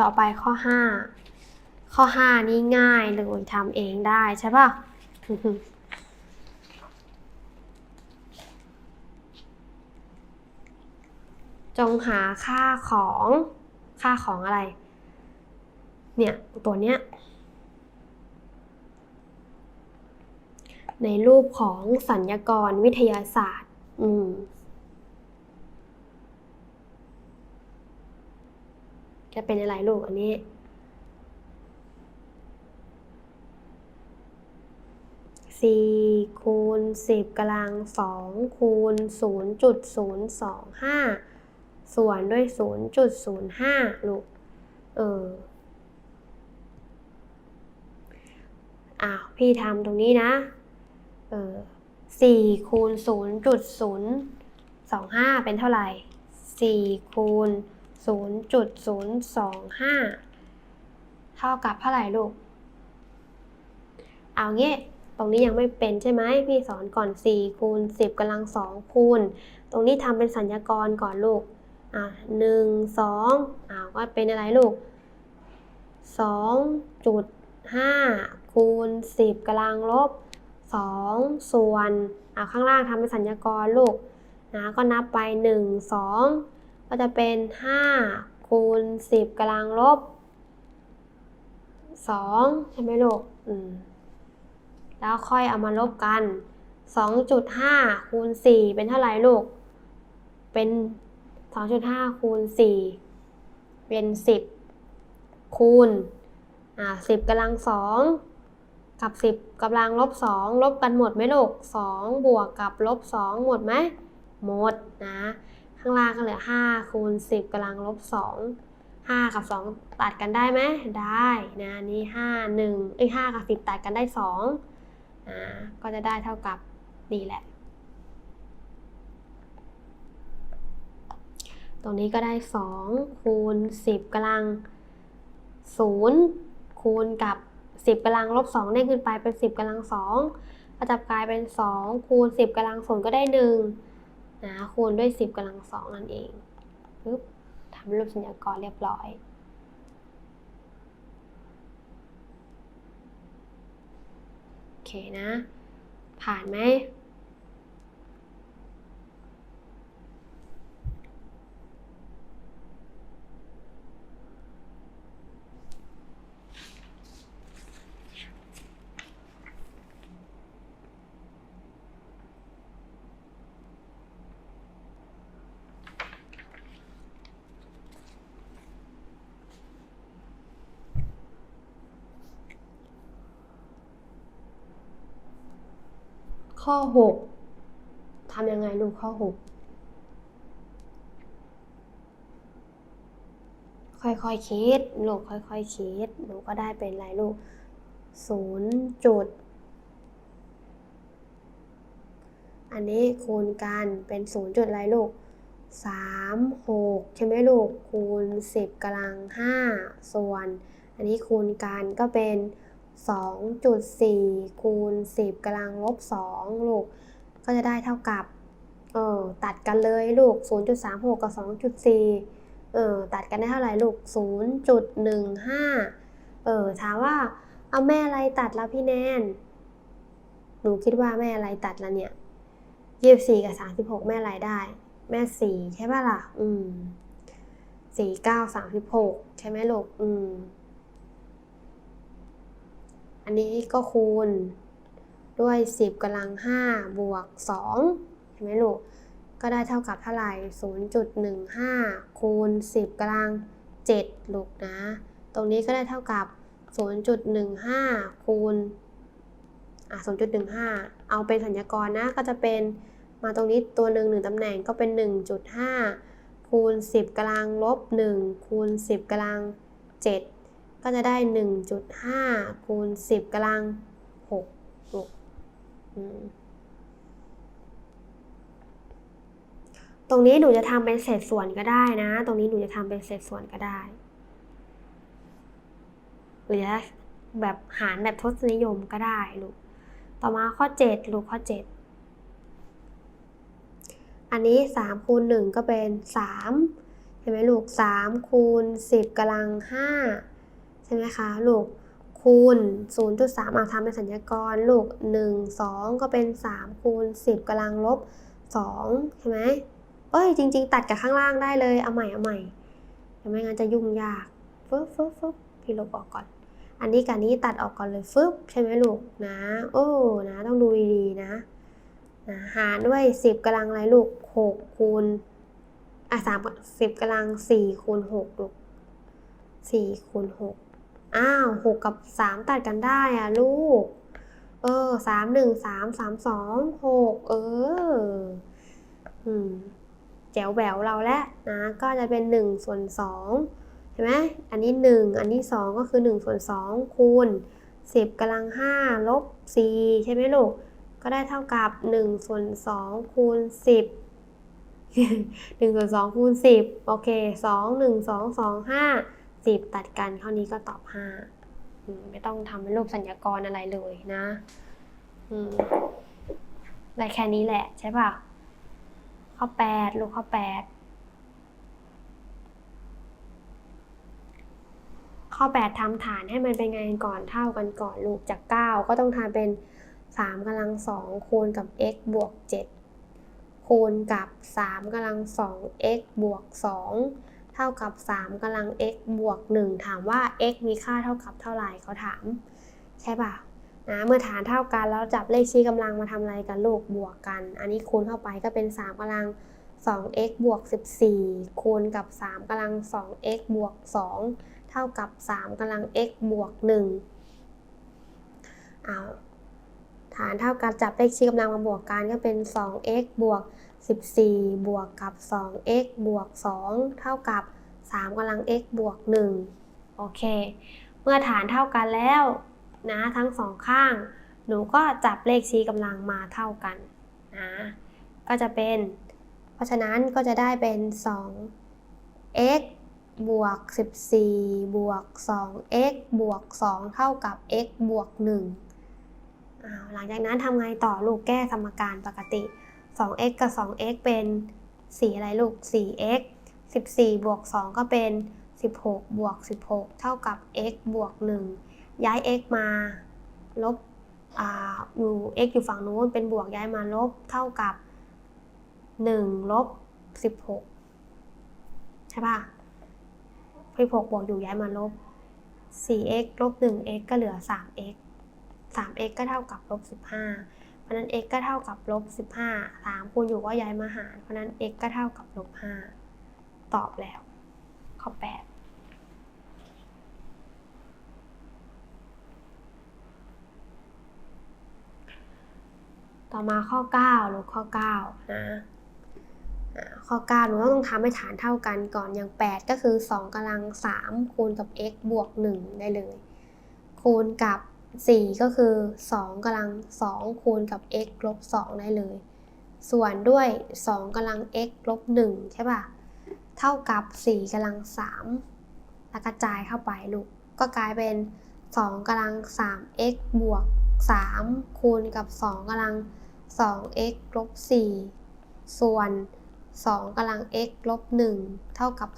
ต่อไปข้อ 5 ข้อ 5 นี่ง่ายเลยทำเองได้ใช่ปะจงหาค่าของค่าของอะไร เนี่ย ตัวเนี้ย ในรูปของสัญญกรวิทยาศาสตร์ อืม จะเป็นอะไรลูกอันนี้ สี่คูณสิบกำลังสองคูณศูนย์จุดศูนย์สองห้าส่วนด้วยศูนย์จุดศูนย์ห้าลูก เอออ้าวพี่ทำตรงนี้นะ เออสี่คูณศูนย์จุดศูนย์สองห้าเป็นเท่าไหร่สี่คูณศู นย์จุดศูนย์สองห้าเท่ากับเท่าไหร่ลูก เอาเงี้ยตรงนี้ยังไม่เป็นใช่ไหมพี่สอนก่อน 4 คูณ 10กำลัง 2 คูณ ตรงนี้ทำเป็นสัญญากรก่อนลูก อะหนึ่งสองอ่าก็เป็นอะไรลูกสองจุดห้าคูณสิบกำลังลบสองส่วน อ่าข้างล่างทำเป็นสัญญากรลูกนะก็นับไปหนึ่งสอง ก็จะเป็นห้าคูณสิบกำลังลบสองใช่ไหมลูก อืม แล้วค่อยเอามาลบกันสองจุดห้าคูณสี่เป็นเท่าไหร่ลูก เป็น 2.5 คูณ 4 เป็น 10 คูณ อ่า 10กำลัง 2กับ 10กำลังลบ 2 ลบกันหมดไหมลูก 2 บวกกับลบ 2 หมดไหมหมดนะ ข้างล่างก็เหลือ5คูณ10กำลังลบ2 5 กับ 2 ตัดกันได้ไหมได้นะนี่5 1เอ้ย5กับ 10 ตัดกันได้2อ่าก็จะได้เท่ากับนี่แหละ ตรงนี้ก็ได้ 2 คูณ 10กำลัง 0 คูณกับ 10กำลังลบ2ได้ขึ้นไปเป็น 10กำลัง2ก็จะกลายเป็น 2 คูณ 10กำลัง0ก็ได้ 1 นะคูณด้วย 10กำลัง2นั่นเองปึ๊บทำรูปสัญญากรเรียบร้อย โอเคนะ ผ่านไหม ข้อ 6ทำยังไงลูกข้อ 6 ค่อยๆคิด ลูกค่อยๆคิด หนูก็ได้เป็นอะไรลูกศูนย์จุด อันนี้คูณกันเป็นศูนย์จุดอะไรลูกสามหกใช่ไหมลูกคูณสิบกำลังห้าส่วน อันนี้คูณกันก็เป็น 2.4 คูณ 10กำลังลบ 2 ลูก ก็จะได้เท่ากับ เออตัดกันเลยลูก 0.36 กับ 2.4 เออตัดกันได้เท่าไหร่ลูก 0.15 เออถามว่า เอาแม่อะไรตัดแล้วพี่แนน หนูคิดว่าแม่อะไรตัดแล้วเนี่ย24 กับ 36 แม่อะไรได้ แม่ 4 ใช่ป่ะล่ะ อืม 4 9 36 ใช่ไหมลูก อืม อันนี้ก็คูณด้วย 10กำลัง5บวก2เห็นไหมลูก ก็ได้เท่ากับเท่าไหร่ 0.15 คูณ 10กำลัง 7 ลูกนะ ตรงนี้ก็ได้เท่ากับ 0.15 คูณอะ0.15 เอาเป็นสัญญากรนะ ก็จะเป็นมาตรงนี้ตัวหนึ่งหนึ่งตำแหน่งก็เป็น 1.5 คูณ 10กำลังลบ 1 คูณ 10กำลัง 7 ก็จะได้ 1.5 คูณ 10กำลัง6ลูกตรงนี้หนูจะทำเป็นเศษส่วนก็ได้นะ ตรงนี้หนูจะทำเป็นเศษส่วนก็ได้ หรือแบบหารแบบทศนิยมก็ได้ลูก ต่อมาข้อ 7 ลูกข้อ 7 อันนี้3คูณ1ก็เป็น3ใช่ไหมลูก3คูณ10กำลัง5 ใช่ไหมคะ ลูกคูณ 0.3เอาทำเป็นสัญญากร ลูก 1 2 ก็เป็น 3 คูณ 10กำลังลบ 2 ใช่ไหมเอ้ย จริง ๆ ตัดกับข้างล่างได้เลย เอาใหม่ เอาใหม่แต่ไม่งั้นจะยุ่งยากฟึบฟึบฟึบพี่ลบออกก่อน อันนี้กับนี้ตัดออกก่อนเลยฟึบใช่ไหมลูกนะ โอ้ นะ ต้องดูดีๆนะนะหารด้วย 10กำลังอะไรลูก 6 คูณ อะ3 10กำลัง 4 คูณ 6 ลูก 4 คูณ 6 อ้าว6กับ3ตัดกันได้อะลูก เออ3 1 3 3 2 6เออ อืมแจ๋วแหววเราแล้วนะก็จะเป็น1ส่วน2เห็นไหมอันนี้ 1 อันนี้ 2 ก็คือ1ส่วน2คูณ 10กำลัง5ลบ4ใช่ไหมลูก ก็ได้เท่ากับ1ส่วน2คูณ 10 1ส่วน2คูณ 10 โอเค 2 1 2 2 5 10 ตัดกันเท่านี้ก็ตอบ5ไม่ต้องทำเป็นรูปสัญญากรอะไรเลยนะอืมได้แค่นี้แหละใช่ป่ะ ข้อ 8 ลูกข้อ 8 ข้อ 8ทำฐานให้มันเป็นไงก่อนเท่ากันก่อนลูกจาก 9 ก็ต้องทำเป็น 3กำลัง2คูณกับ x บวก 7 คูณกับ 3กำลัง2 x บวก 2 เท่ากับ 3กำลัง x บวก 1 ถามว่า x มีค่าเท่ากับเท่าไหร่เขาถาม ใช่ป่ะนะเมื่อฐานเท่ากันแล้วจับเลขชี้กำลังมาทำอะไรกันลูกบวกกัน อันนี้คูณเข้าไปก็เป็น 3กำลัง 2x บวก 14 คูณกับ 3กำลัง 2x บวก 2 เท่ากับ 3กำลัง x บวก1เอาฐานเท่ากันจับเลขชี้กำลังมาบวกกันก็เป็น 2x บวก 14 บวกกับ 2x บวก 2 เท่ากับ 3กำลัง x บวก 1 โอเค เมื่อฐานเท่ากันแล้วนะทั้งสองข้าง หนูก็จับเลขชี้กำลังมาเท่ากันนะก็จะเป็น เพราะฉะนั้นก็จะได้เป็น 2x บวก 14 บวก 2x บวก 2 เท่ากับ x บวก 1หลังจากนั้นทำไงต่อลูกแก้สมการปกติ 2x กับ 2x เป็น4อะไรลูก 4x 14 บวก 2 ก็เป็น 16 บวก 16 เท่ากับ x บวก 1 ย้าย x มาลบออยู่ x อยู่ฝั่งนู้นเป็นบวกย้ายมาลบเท่ากับ 1 ลบ 16 ใช่ป่ะ16 บวกอยู่ย้ายมาลบ 4x ลบ 1x ก็เหลือ 3x 3x ก็เท่ากับลบ 15 ราะนั้น x ก็เท่ากับลบ15 3คูณอยู่ก็ย้ายมาหาร เพราะนั้น x ก็เท่ากับลบ5ตอบแล้ว ข้อ 8ต่อมาข้อ9ลูกข้อ 9 นะข้อ 9 หนูต้องทำให้ฐานเท่ากันก่อนอย่าง 8 ก็คือ 2กำลัง 3 คูณกับ x บวก 1 ได้เลย คูณกับ 4 ก็คือ 2กำลัง 2 คูณกับ x ลบ 2 ได้เลย ส่วนด้วย 2กำลัง x ลบ 1 ใช่ป่ะ เท่ากับ 4กำลัง 3 แล้วกระจายเข้าไปลูก ก็กลายเป็น 2กำลัง 3x บวก 3 คูณกับ 2กำลัง 2x ลบ 4 ส่วน 2กำลัง x ลบ 1 เท่ากับ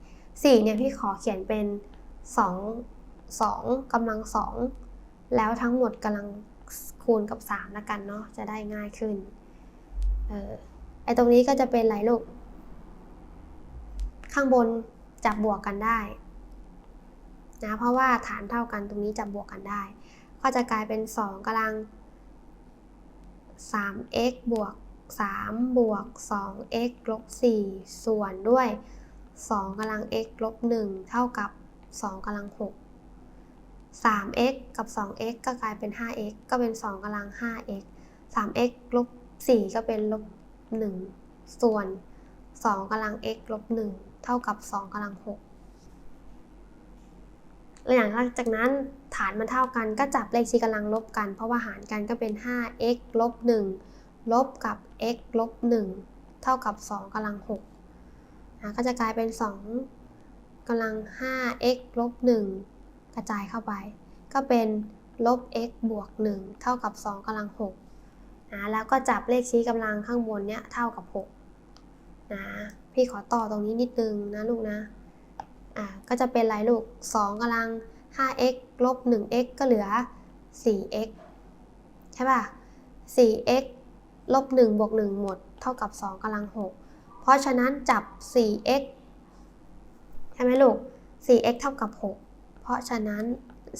4 4 เนี่ยพี่ขอเขียนเป็น 2 2กำลัง 2 แล้วทั้งหมดกำลังคูณกับ 3 แล้วกันเนาะจะได้ง่ายขึ้นออไอตรงนี้ก็จะเป็นไรลูก ข้างบนจับบวกกันได้นะเพราะว่าฐานเท่ากันตรงนี้จับบวกกันได้ ก็จะกลายเป็น 2กำลัง 3x บวก 3 บวก 2x ลบ 4 ส่วนด้วย 2กำลัง x ลบ 1 เท่ากับ 2กำลัง 6 3x กับ 2x ก็กลายเป็น 5x ก็เป็น 2กำลัง 5x 3x ลบ4ก็เป็นลบ1ส่วน 2กำลัง x ลบ1เท่ากับ 2กำลัง6และอย่างหลังจากนั้นฐานมันเท่ากันก็จับเลขชี้กำลังลบกัน เพราะว่าหารกันก็เป็น 5x ลบ1ลบกับ x ลบ1เท่ากับ 2กำลัง6นะก็จะกลายเป็น 2กำลัง 5x ลบ1 กระจายเข้าไป ก็เป็นลบ x บวก 1 เท่ากับ2กำลัง6นะแล้วก็จับเลขชี้กำลังข้างบนเนี้ยเท่ากับ6นะพี่ขอต่อตรงนี้นิดนึงนะลูกนะอ่าก็จะเป็นไรลูก 2กำลัง 5x ลบ 1x ก็เหลือ 4x ใช่ป่ะ 4x ลบ 1 บวก 1 หมด เท่ากับ 2กำลัง 6 เพราะฉะนั้นจับ 4x ใช่ไหมลูก 4x เท่ากับ 6 เพราะฉะนั้น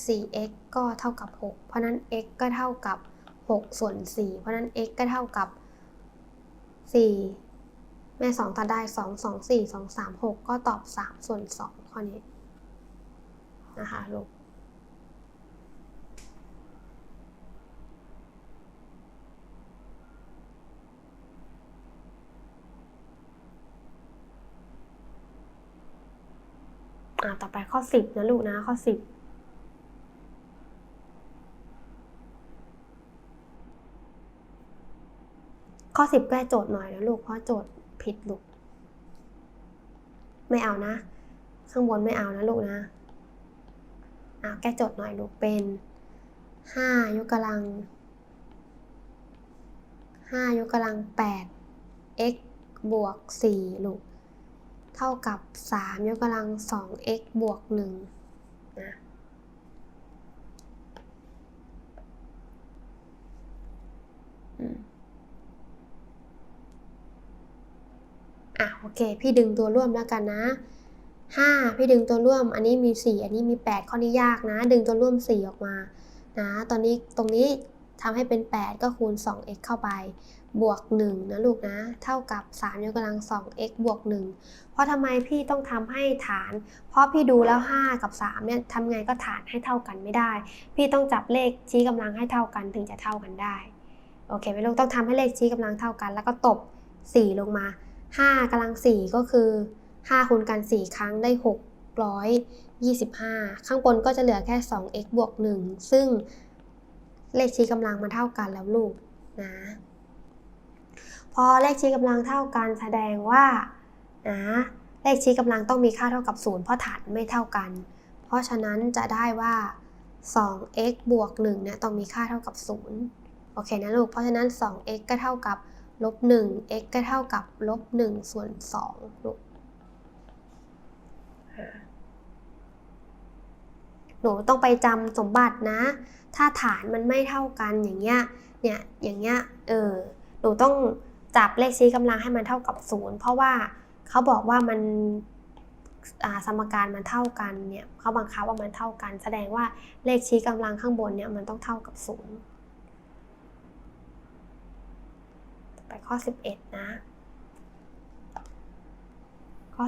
4x ก็เท่ากับ 6 เพราะนั้น x ก็เท่ากับ 6 ส่วน 4 เพราะนั้น x ก็เท่ากับ 4 แม่ 2ตัดได้ 2 2 4 2 3 6 ก็ตอบ 3 ส่วน 2 ข้อนี้ นะคะลูก อ่าต่อไปข้อ10นะลูกนะข้อ10ข้อ10แก้โจทย์หน่อยนะลูกเพราะโจทย์ผิดลูก ไม่เอานะ ข้างบนไม่เอานะลูกนะเอาแก้โจทย์หน่อยลูกเป็น5ยกกำลัง5ยกกำลัง8 x บวก4ลูก เท่ากับ 3 ยกกำลัง 2x บวก1นะอืมอะโอเค พี่ดึงตัวร่วมแล้วกันนะ 5 พี่ดึงตัวร่วม อันนี้มี 4 อันนี้มี 8 ข้อนี้ยากนะ ดึงตัวร่วม 4 ออกมานะ ตอนนี้ตรงนี้ทำให้เป็น 8 ก็คูณ 2x เข้าไป บวก1นะลูกนะเท่ากับ3ยกกำลัง 2x บวก 1 เพราะทำไมพี่ต้องทำให้ฐาน เพราะพี่ดูแล้ว 5 กับ3เนี่ยทำไงก็ฐานให้เท่ากันไม่ได้ พี่ต้องจับเลขชี้กำลังให้เท่ากันถึงจะเท่ากันได้โอเคไหมลูกต้องทำให้เลขชี้กำลังเท่ากัน แล้วก็ตบ 4 ลงมา 5กำลัง 4 ก็คือ 5คูณกัน 4 ครั้งได้ 625 ข้างบนก็จะเหลือแค่ 2x บวก 1 ซึ่งเลขชี้กำลังมันเท่ากันแล้วลูกนะ พอเลขชี้กำลังเท่ากันแสดงว่านะเลขชี้กำลังต้องมีค่าเท่ากับ 0 เพราะฐานไม่เท่ากัน เพราะฉะนั้นจะได้ว่า 2x บวก1เนี่ยต้องมีค่าเท่ากับ 0 โอเคนะลูก เพราะฉะนั้น 2x ก็เท่ากับลบ1 x ก็เท่ากับลบ1ส่วน2ลูกหนูต้องไปจำสมบัตินะ ถ้าฐานมันไม่เท่ากันอย่างเงี้ย เนี่ย อย่างเงี้ย เออ หนูต้อง จับเลขชี้กำลังให้มันเท่ากับ0เพราะว่าเขาบอกว่ามันสมการมันเท่ากันเนี่ยเขาบังคับว่ามันเท่ากัน แสดงว่าเลขชี้กำลังข้างบนเนี่ยมันต้องเท่ากับ0ไปข้อ 11 นะ ข้อ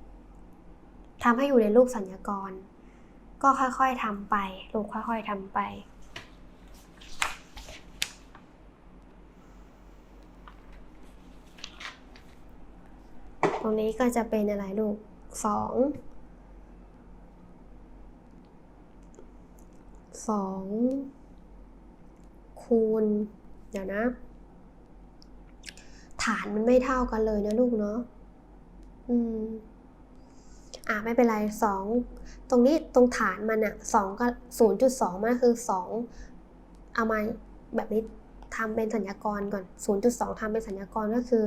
11ทำให้อยู่ในรูปสัญญากร ก็ค่อยๆทำไป ลูกค่อยๆทำไป รงนี้ก็จะเป็นอะไรลูกสองสองคูณ เดี๋ยวนะ ฐานมันไม่เท่ากันเลยนะลูกเนาะ อืม อะไม่เป็นไรสอง ตรงนี้ตรงฐานมันอะสองก็ศูนย์จุดสองมันคือสอง เอามาแบบนี้ทำเป็นสัญญากรก่อนศูนย์จุดสองทำเป็นสัญญากรก็คือ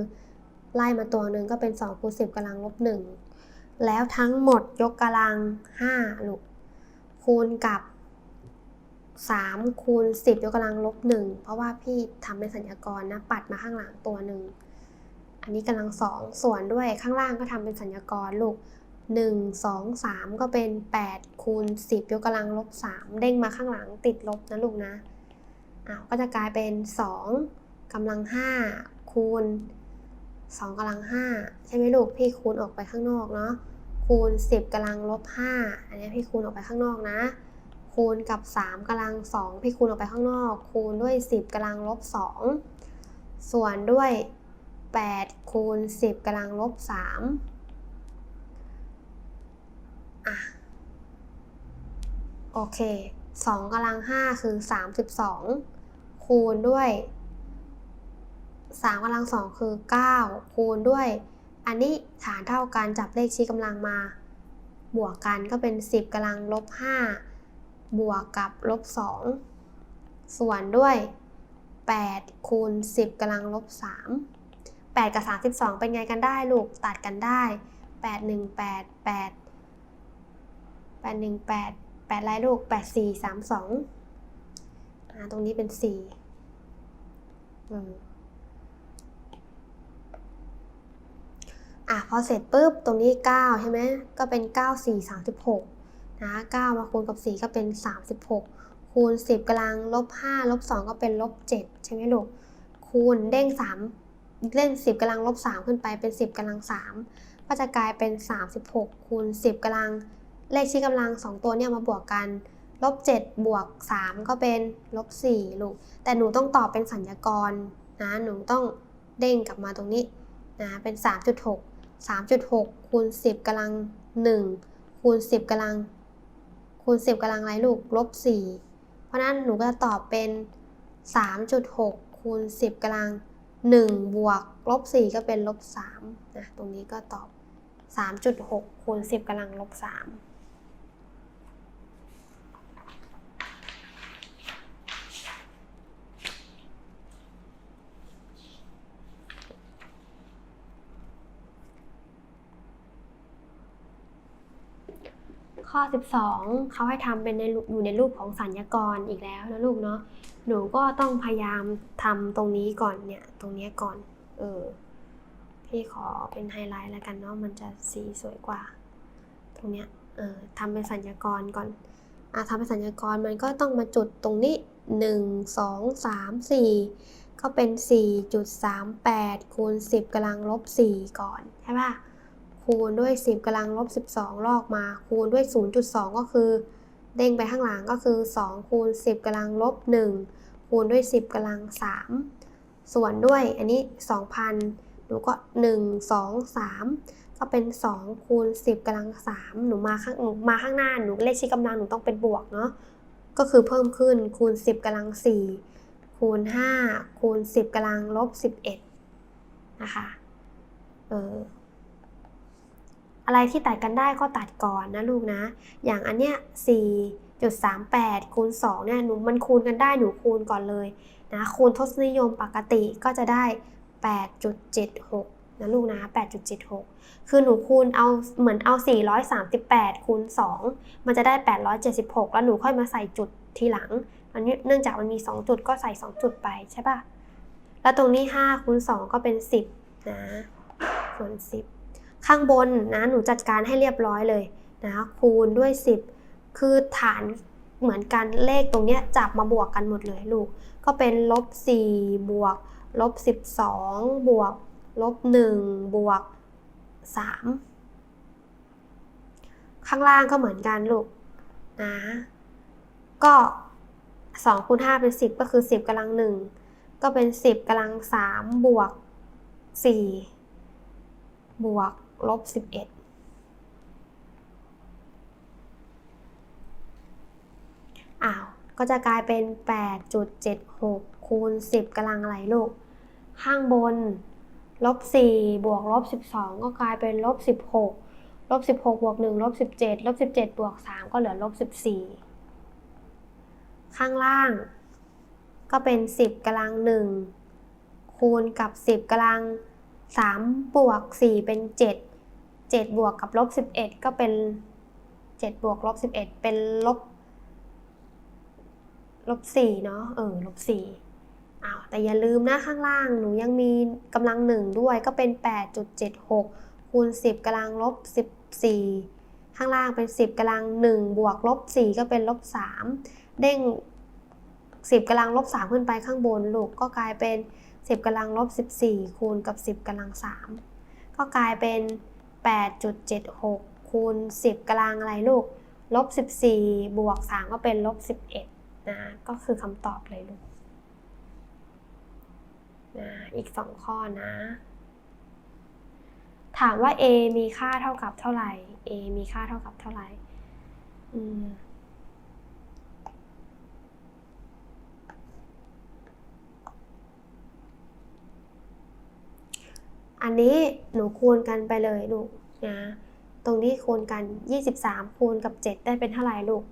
ไล่มาตัวหนึ่งก็เป็นสองคูณสิบกำลังลบหนึ่งแล้วทั้งหมดยกกำลังห้าลูกคูณกับสามคูณสิบยกกำลังลบหนึ่งเพราะว่าพี่ทำเป็นสัญญากรนะปัดมาข้างหลังตัวหนึ่งอันนี้กำลังสองส่วนด้วยข้างล่างก็ทำเป็นสัญญากรลูก1 2 3 ก็เป็น 8 คูณ 10 ยกกำลังลบ 3 เด้งมาข้างหลังติดลบนะลูกนะอ้าวก็จะกลายเป็น 2กำลัง 5 คูณ 2กำลัง 5 ใช่ไหมลูกพี่คูณออกไปข้างนอกเนาะคูณ 10กำลังลบ 5 อันนี้พี่คูณออกไปข้างนอกนะ คูณกับ 3กำลัง 2 พี่คูณออกไปข้างนอก คูณด้วย 10กำลังลบ 2 ส่วนด้วย 8 คูณ 10กำลังลบ 3 อะ โอเค2กำลัง 5 คือ 32 คูณด้วย 3กำลัง2คือ 9 คูณด้วย อันนี้ฐานเท่ากันจับเลขชี้กำลังมา บวกกันก็เป็น 10กำลังลบ 5 บวกกับลบ 2 ส่วนด้วย 8 คูณ 10กำลังลบ 3 8 กับ 32 เป็นไงกันได้ลูกตัดกันได้ 8 1 8 8 8 1 8 8อะไรลูก 8 4 3 2อ่าตรงนี้เป็น 4 อืม อะพอเสร็จปุ๊บตรงนี้ 9 ใช่ไหมก็เป็น 9 4 36นะ9มาคูณกับ 4 ก็เป็น 36 คูณ 10กำลังลบ5ลบ2ก็เป็นลบ7ใช่ไหมลูกคูณเด้ง 3 เล่น 10กำลังลบ3ขึ้นไปเป็น 10กำลัง3ก็จะกลายเป็น 36 คูณ 10กำลังเลขชี้กำลัง 2 ตัวเนี่ยมาบวกกันลบ7บวก 3 ก็เป็นลบ4ลูกแต่หนูต้องตอบเป็นสัญญากรนะหนูต้องเด้งกลับมาตรงนี้นะเป็น 3.6 3.6คูณ10กำลัง 1 คูณ 10กำลัง คูณ 10กำลังอะไรลูกลบ 4 เพราะนั้นหนูก็จะตอบเป็น 3.6คูณ10กำลัง 1 บวกลบ 4 ก็เป็นลบ3นะตรงนี้ก็ตอบ 3.6คูณ10กำลังลบ3 ข้อ 12 เขาให้ทำเป็นในอยู่ในรูปของสัญญากรอีกแล้วนะลูกเนาะหนูก็ต้องพยายามทำตรงนี้ก่อนเนี่ยตรงนี้ก่อน เออพี่ขอเป็นไฮไลท์แล้วกันเนาะมันจะสีสวยกว่า ตรงเนี้ยเออทำเป็นสัญญากรก่อนอะทำเป็นสัญญากรมันก็ต้องมาจุดตรงนี้ 1 2 3 4 ก็เป็น 4.38คูณ10กำลังลบ4ก่อนใช่ป่ะ คูณด้วย 10กำลังลบ 12 ลอกมาคูณด้วย 0.2 ก็คือ เด้งไปข้างหลังก็คือ 2 คูณ 10กำลังลบ 1 คูณด้วย 10กำลัง 3 ส่วนด้วยอันนี้ 2,000 หนูก็ 1 2 3 ก็เป็น 2 คูณ 10กำลัง 3 หนูมาข้างหนูมาข้างหน้าหนูเลขชี้กำลังหนูต้องเป็นบวกเนาะก็คือเพิ่มขึ้นคูณ 10กำลัง 4 คูณ 5 คูณ 10กำลังลบ 11 นะคะเออ อะไรที่ตัดกันได้ก็ตัดก่อนนะลูกนะ อย่างอันเนี้ย4.38คูณ2เนี่ยหนูมันคูณกันได้หนูคูณก่อนเลยนะคูณทศนิยมปกติก็จะได้ 8.76 นะลูกนะ 8.76 คือหนูคูณเอาเหมือนเอา 438 คูณ 2 มันจะได้ 876 แล้วหนูค่อยมาใส่จุดทีหลังอันนี้เนื่องจากมันมี 2 จุดก็ใส่ 2 จุดไปใช่ป่ะแล้วตรงนี้5คูณ2ก็เป็น 10 นะส่วน 10 ข้างบนนะหนูจัดการให้เรียบร้อยเลยนะคูณด้วย 10 คือฐานเหมือนกันเลขตรงเนี้ยจับมาบวกกันหมดเลยลูก ก็เป็นลบ4บวกลบ12บวกลบ1บวก3ข้างล่างก็เหมือนกันลูกนะก็2คูณ5เป็น 10 ก็คือ 10กำลัง 1 ก็เป็น 10กำลัง3บวก4บวก ลบ11อ้าว ก็จะกลายเป็น 8.76 คูณ 10กำลังอะไรลูก ข้างบน ลบ 4 บวกลบ 12 ก็กลายเป็นลบ 16 ลบ 16 บวก 1 ลบ 17 ลบ 17 บวก 3 ก็เหลือลบ 14 ข้างล่าง ก็เป็น 10กำลัง 1 คูณกับ 10กำลัง 3 บวก 4 เป็น 7 7 บวกกับลบ 11 ก็เป็น 7 บวกลบ 11 เป็นลบลบ4เนาะเออลบ4อ้าวแต่อย่าลืมนะข้างล่างหนูยังมีกำลัง1ด้วยก็เป็น 8.76 คูณ 10กำลังลบ 14 ข้างล่างเป็น 10กำลัง1บวกลบ4ก็เป็นลบ3เด้ง 10กำลังลบ3ขึ้นไปข้างบนลูกก็กลายเป็น 10กำลังลบ14 คูณกับ 10กำลัง3ก็กลายเป็น 8.76 คูณ 10 กำลังอะไรลูก ลบ 14 บวก 3 ก็เป็นลบ 11 นะ ก็คือคำตอบเลยลูกนะอีก 2 ข้อนะ ถามว่า a มีค่าเท่ากับเท่าไหร่ a มีค่าเท่ากับเท่าไหร่อืม อันนี้หนูคูณกันไปเลยลูกนะตรงนี้คูณกัน 23 คูณกับ 7 ได้เป็นเท่าไหร่ลูก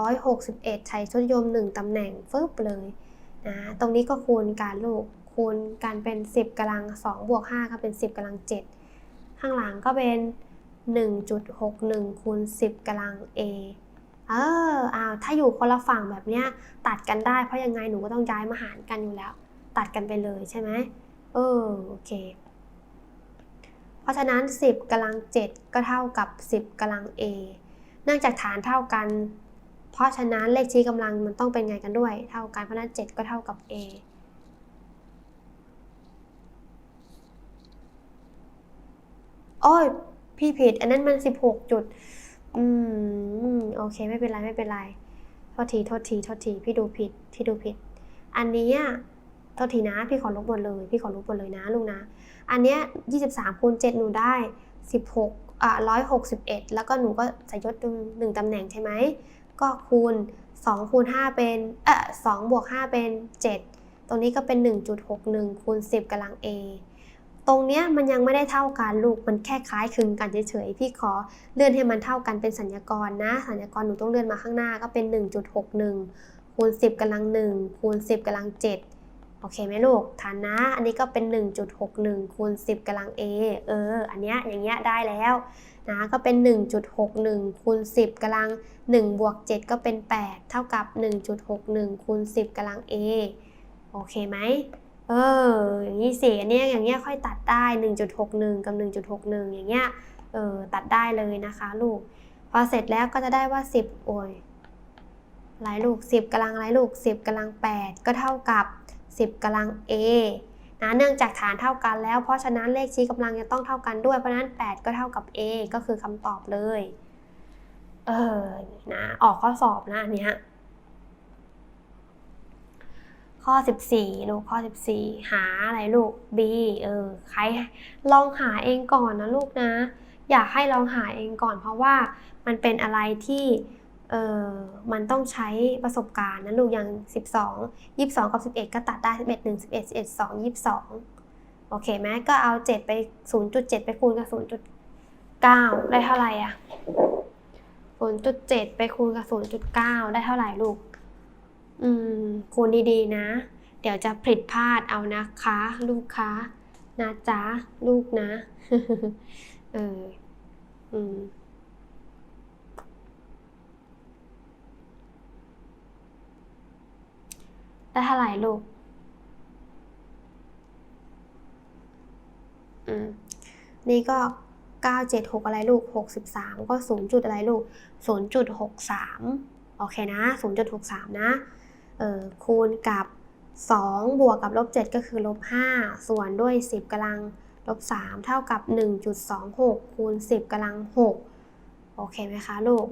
161 ใช้ทศยม 1 ตำแหน่งฟึบเลยนะตรงนี้ก็คูณกันลูก คูณกันเป็น 10กำลัง2บวก5ก็เป็น 10กำลัง 7 ข้างหลังก็เป็น 1.61 คูณ 10กำลัง a เอออ้าวถ้าอยู่คนละฝั่งแบบเนี้ยตัดกันได้เพราะยังไงหนูก็ต้องย้ายมาหารกันอยู่แล้ว ตัดกันไปเลยใช่ไหมเออโอเค เพราะฉะนั้น 10กำลัง 7 ก็เท่ากับ 10กำลัง a เนื่องจากฐานเท่ากัน เพราะฉะนั้นเลขชี้กำลังมันต้องเป็นไงกันด้วย เท่ากันเพราะฉะนั้น 7 ก็เท่ากับ a โอ้ยพี่ผิด อันนั้นมัน 16 จุด อืม โอเค ไม่เป็นไร ไม่เป็นไร โทษที โทษที โทษที พี่ดูผิด พี่ดูผิด อันนี้อะ โทษทีนะ พี่ขอลบหมดเลย พี่ขอลบหมดเลยนะลูกนะ อันเนี้ย23คูณ7หนูได้16อะ161แล้วก็หนูก็ใส่ยศหนึ่งตำแหน่งใช่ไหม ก็คูณ2คูณ5เป็นเอ่อ2บวก5เป็น7ตรงนี้ก็เป็น1.61คูณ10กำลัง a ตรงเนี้ยมันยังไม่ได้เท่ากันลูกมันแค่คล้ายคลึงกันเฉยๆพี่ขอเลื่อนให้มันเท่ากันเป็นสัญญากรนะ สัญญากรหนูต้องเลื่อนมาข้างหน้าก็เป็น 1.61คูณ10กำลัง1คูณ10กำลัง7 โอเคไหมลูกฐานนะอันนี้ก็เป็น 1.61คูณ10กำลัง a เออ อันเนี้ยอย่างเงี้ยได้แล้วนะก็เป็น 1.61คูณ10กำลัง1บวก7ก็เป็น 8 เท่ากับ 1.61คูณ10กำลัง a โอเคไหมเอออย่างนี้สิอันเนี้ยอย่างเงี้ยค่อยตัดได้ 1.61 กับ 1.61 อย่างเงี้ยเออตัดได้เลยนะคะลูก พอเสร็จแล้วก็จะได้ว่า 10 โอ้ยหลายลูก 10กำลังหลายลูก 10กำลัง 8 ก็เท่ากับ 10กำลัง a นะเนื่องจากฐานเท่ากันแล้ว เพราะฉะนั้นเลขชี้กำลังจะต้องเท่ากันด้วย เพราะฉะนั้น 8 ก็เท่ากับ a ก็คือคำตอบเลย เออ นะ ออกข้อสอบนะอันเนี้ยข้อ 14 ลูก ข้อ 14 หาอะไรลูก b เออ ใครลองหาเองก่อนนะลูกนะ อยากให้ลองหาเองก่อนเพราะว่ามันเป็นอะไรที่ เออมันต้องใช้ประสบการณ์นะลูกอย่าง 12 22 กับ 11 ก็ตัดได้ 11 1 11 11 2 22 โอเคไหมก็เอา 7 ไป 0.7 ไปคูณกับ 0.9 ได้เท่าไหร่อะ 0.7 ไปคูณกับ 0.9 ได้เท่าไหร่ลูก อืม คูณดีๆ นะ เดี๋ยวจะผิดพลาดเอานะคะ ลูกค้านะจ๊ะ ลูกนะ เออ อืม ได้เท่าไหร่ลูก อืม นี่ก็ 976 อะไรลูก 63 ก็ 0 จุดอะไรลูก 0.63 โอเคนะ 0.63 นะ เออคูณกับ 2 บวกกับลบ 7 ก็คือลบ 5 ส่วนด้วย 10กำลังลบ 3 เท่ากับ 1.26 คูณ 10กำลัง 6 โอเคไหมคะลูก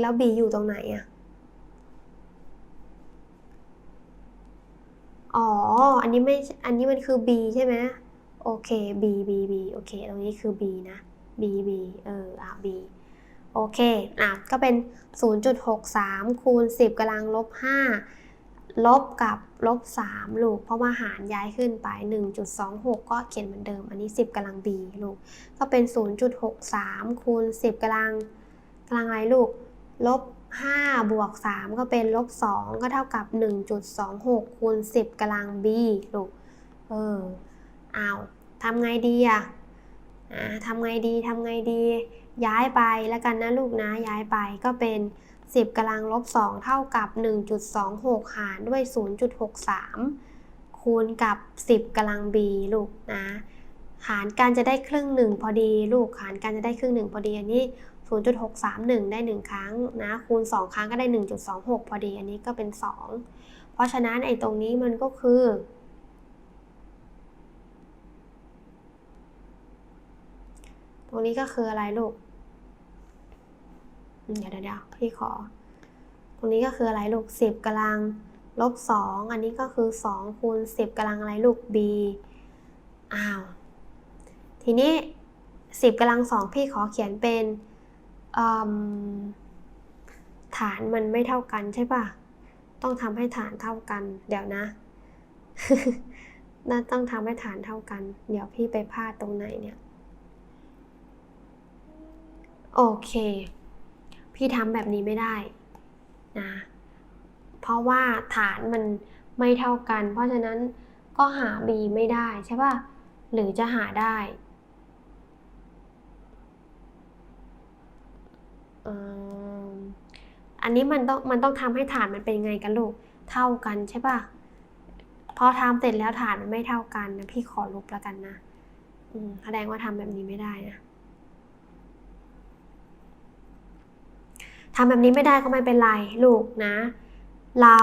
แล้ว b อยู่ตรงไหนอะ อ๋อ อันนี้ไม่ อันนี้มันคือ b ใช่ไหมโอเค b b b โอเค ตรงนี้คือ b นะ b b เออ อะ b โอเค อะ ก็เป็น 0.63 คูณ 10กำลังลบ 5 ลบกับลบ 3 ลูก เพราะว่าหารย้ายขึ้นไป 1.26 ก็เขียนเหมือนเดิม อันนี้ 10กำลัง b ลูก ก็เป็น 0.63 คูณ 10กำลังกำลังอะไรลูก ลบ 5บวก3ก็เป็นลบ2ก็เท่ากับ 1.26คูณ10กำลัง b ลูก เออเอาทำไงดีอะอ่าทำไงดีทำไงดี ย้ายไปแล้วกันนะลูกนะย้ายไปก็เป็น 10กำลังลบ2เท่ากับ 1.26 หารด้วย 0.63 คูณกับ 10กำลัง b ลูกนะหารกันจะได้ครึ่งหนึ่งพอดี ลูกหารกันจะได้ครึ่งหนึ่งพอดีอันนี้ 0.631 ได้ 1 ครั้งนะคูณ 2 ครั้งก็ได้ 1.26 พอดีอันนี้ก็เป็น 2 เพราะฉะนั้นไอ้ตรงนี้มันก็คือ ตรงนี้ก็คืออะไรลูกเดี๋ยวเดี๋ยวพี่ขอ ตรงนี้ก็คืออะไรลูก 10กำลังลบ 2 อันนี้ก็คือ 2 คูณ 10กำลังอะไรลูก b อ้าว ทีนี้ 10กำลัง 2 พี่ขอเขียนเป็น ฐานมันไม่เท่ากันใช่ปะต้องทำให้ฐานเท่ากัน เดี๋ยวนะน่าต้องทำให้ฐานเท่ากัน เดี๋ยวพี่ไปพลาดตรงไหนเนี่ย โอเค พี่ทำแบบนี้ไม่ได้นะ เพราะว่าฐานมันไม่เท่ากัน เพราะฉะนั้นก็หา b ไม่ได้ใช่ป่ะ หรือจะหาได้ อันนี้มันต้องมันต้องทำให้ฐานมันเป็นไงกันลูก เท่ากันใช่ป่ะ พอทำเสร็จแล้วฐานมันไม่เท่ากันนะพี่ขอลบแล้วกันนะอืมแสดงว่าทำแบบนี้ไม่ได้นะทำแบบนี้ไม่ได้ก็ไม่เป็นไรลูกนะ เรา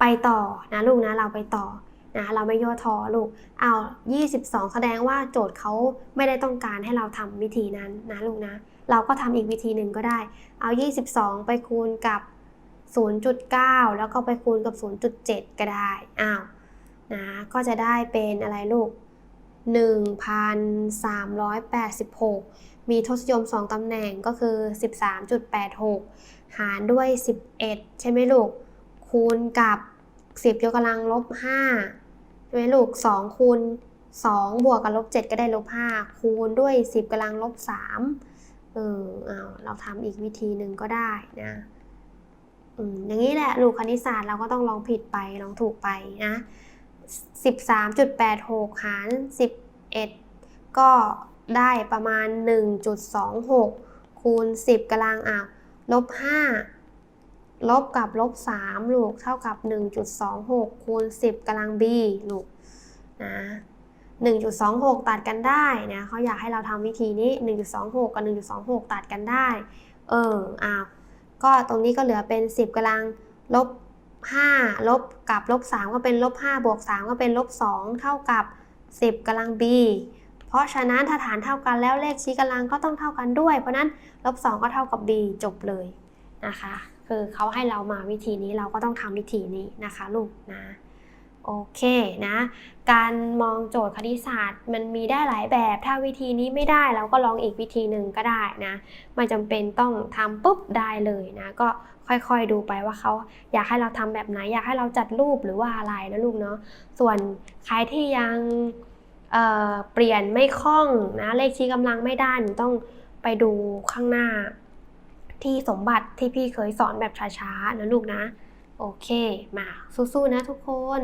ไปต่อนะลูกนะเราไปต่อนะเราไม่ย่อท้อลูกเอา22 แสดงว่าโจทย์เขาไม่ได้ต้องการให้เราทำวิธีนั้นนะลูกนะ เราก็ทำอีกวิธีหนึ่งก็ได้ เอา 22 ไปคูณกับ 0.9 แล้วก็ไปคูณกับ 0.7 ก็ได้ อ้าว นะ ก็จะได้เป็นอะไรลูก 1,386 มีทศนิยม 2 ตำแหน่งก็คือ 13.86 หารด้วย 11 ใช่ไหมลูก คูณกับ 10 ยกกำลังลบ 5 ใช่ไหมลูก 2 คูณ 2 บวกกับลบ 7 ก็ได้ลบ 5 คูณด้วย 10กำลังลบ 3 เออเอาเราทำอีกวิธีหนึ่งก็ได้นะอืมอย่างนี้แหละลูกคณิตศาสตร์เราก็ต้องลองผิดไปลองถูกไปนะ13.86 หาร 11 ก็ได้ประมาณ 1.26 คูณ 10กำลังอะลบ 5 ลบกับลบ 3 ลูก เท่ากับ 1.26 คูณ 10กำลัง b ลูกนะ 1.26 ตัดกันได้นะเขาอยากให้เราทำวิธีนี้ 1.26 กับ 1.26 ตัดกันได้ เอออ้าวก็ตรงนี้ก็เหลือเป็น 10กำลังลบ 5 ลบกับลบ 3 ก็เป็นลบ 5 บวก 3 ก็เป็นลบ 2 เท่ากับ 10กำลัง b เพราะฉะนั้นถ้าฐานเท่ากันแล้วเลขชี้กำลังก็ต้องเท่ากันด้วย เพราะนั้นลบ 2 ก็เท่ากับ b จบเลยนะคะ คือเขาให้เรามาวิธีนี้เราก็ต้องทำวิธีนี้นะคะลูกนะ โอเคนะ การมองโจทย์คณิตศาสตร์ มันมีได้หลายแบบ ถ้าวิธีนี้ไม่ได้เราก็ลองอีกวิธีหนึ่งก็ได้นะ ไม่จำเป็นต้องทำปุ๊บได้เลยนะ ก็ค่อยๆดูไปว่าเขาอยากให้เราทำแบบไหน อยากให้เราจัดรูปหรือว่าอะไรนะลูกเนาะ ส่วนใครที่ยังเเปลี่ยนไม่คล่องนะ เลขชี้กำลังไม่ได้ต้องไปดูข้างหน้า ที่สมบัติที่พี่เคยสอนแบบช้าๆนะลูกนะ โอเค มาสู้ๆนะทุกคน